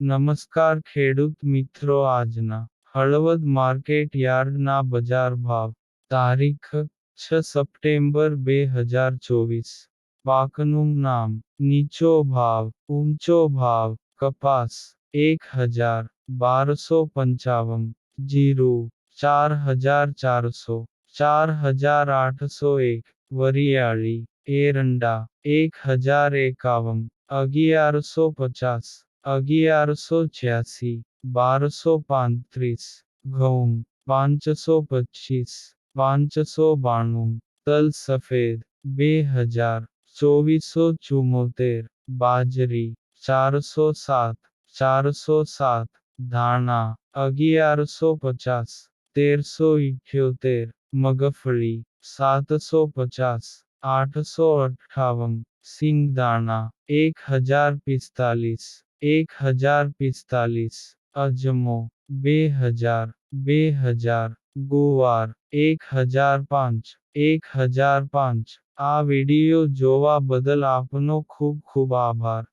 નમસ્કાર ખેડૂત મિત્રો આજના હળવદ માર્કેટ યાર્ડના બજાર ભાવ તારીખ છ સપ્ટેમ્બર બે હજાર ચોવીસ પાકનું નામ નીચો ભાવ ઊંચો ભાવ કપાસ એક હજાર બારસો પંચાવન જીરું ચાર હજાર ચારસો ચાર હજાર આઠસો એક વરિયાળી એરંડા એક હજાર એકાવન અગિયારસો પચાસ અગિયારસો છ્યાસી બારસો પાંત્રીસ ઘઉં પાંચસો પચીસ પાંચસો બાણું તલ સફેદ બે હજાર ચોવીસો ચુમ્મોતેર બાજરી ચારસો સાત ચારસો સાત ધાણા અગિયારસો પચાસ તેરસો ઇઠ્યોતેર મગફળી સાતસો પચાસ આઠસો અઠ્ઠાવન સિંગદાણા એક હજાર પિસ્તાલીસ એક હજાર પિસ્તાલીસ, અજમો, બે હજાર બે હજાર, ગુવાર, એક હજાર પાંચ, એક હજાર પાંચ. આ વીડિયો જોવા બદલ આપનો ખૂબ ખૂબ આભાર.